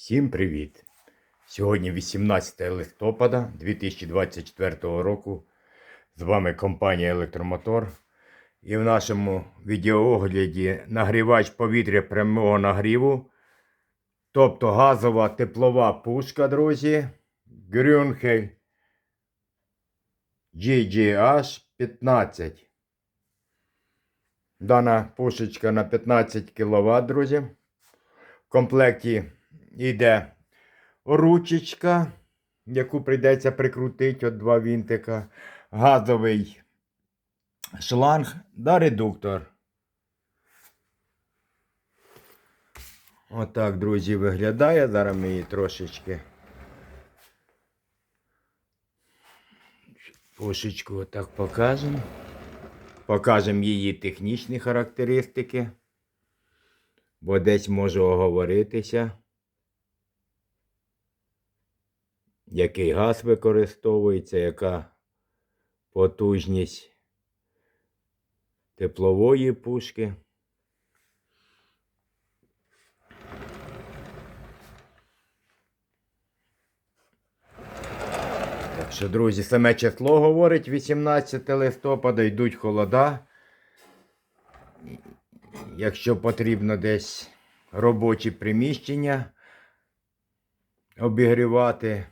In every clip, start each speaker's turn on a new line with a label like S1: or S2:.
S1: Всім привіт! Сьогодні 18 листопада 2024 року. З вами компанія Електромотор. І в нашому відеоогляді нагрівач повітря прямого нагріву. Тобто газова теплова пушка, друзі. Grünhel GGH 15. Дана пушечка на 15 кВт, друзі. В комплекті йде ручечка, яку прийдеться прикрутити от два вінтика, газовий шланг та редуктор. Отак, друзі, виглядає. Зараз ми її трошечки. Пушечку отак покажемо. Покажемо її технічні характеристики бо десь можу оговоритися, який газ використовується, яка потужність теплової пушки. Так що, друзі, саме число говорить 18 листопада, йдуть холода. Якщо потрібно десь робочі приміщення обігрівати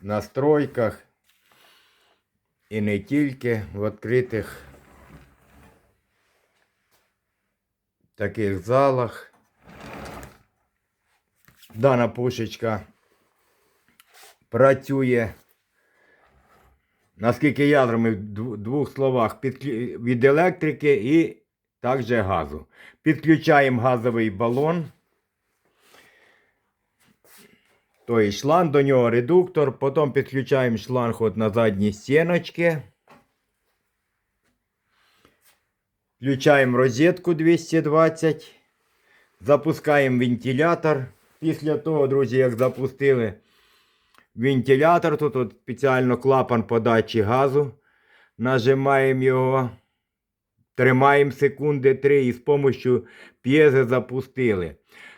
S1: на стройках і не тільки в відкритих таких залах. Дана пушечка працює, наскільки я зрозумів, в двох словах від електрики і також газу. Підключаємо газовий балон. Тобто шланг до нього редуктор. Потім підключаємо шланг от на задні стіночки. Включаємо розетку 220. Запускаємо вентилятор. Після того, друзі, як запустили вентилятор, тут от спеціально клапан подачі газу. Нажимаємо його. Тримаємо секунди 3 і з допомогою п'єзи запустили.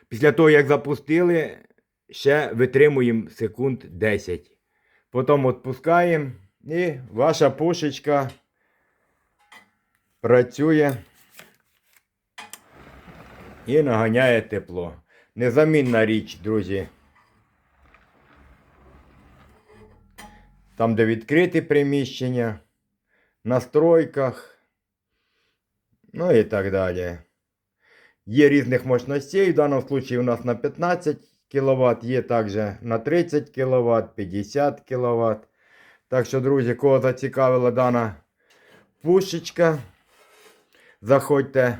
S1: Після того, як запустили, ще витримуємо секунд 10. Потім відпускаємо і ваша пушечка працює і наганяє тепло. Незамінна річ, друзі. Там, де відкриті приміщення, на стройках. Ну і так далі. Є різних мощностей. В даному випадку у нас на 15 кВт, є також на 30 кВт, 50 кВт. Так що, друзі, кого зацікавила дана пушечка, заходьте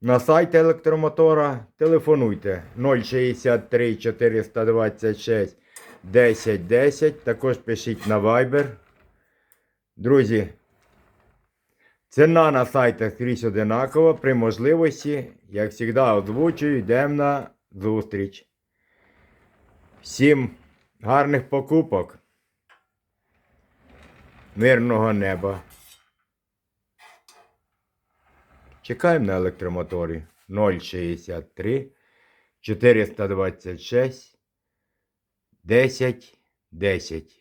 S1: на сайт електромотора, телефонуйте 063 426 10 10. Також пишіть на Viber. Друзі, Ціна на сайтах скрізь одинакова. При можливості, як завжди, озвучую, йдемо на зустріч. Всім гарних покупок. Мирного неба. Чекаємо на електромоторі 063 426 10 10.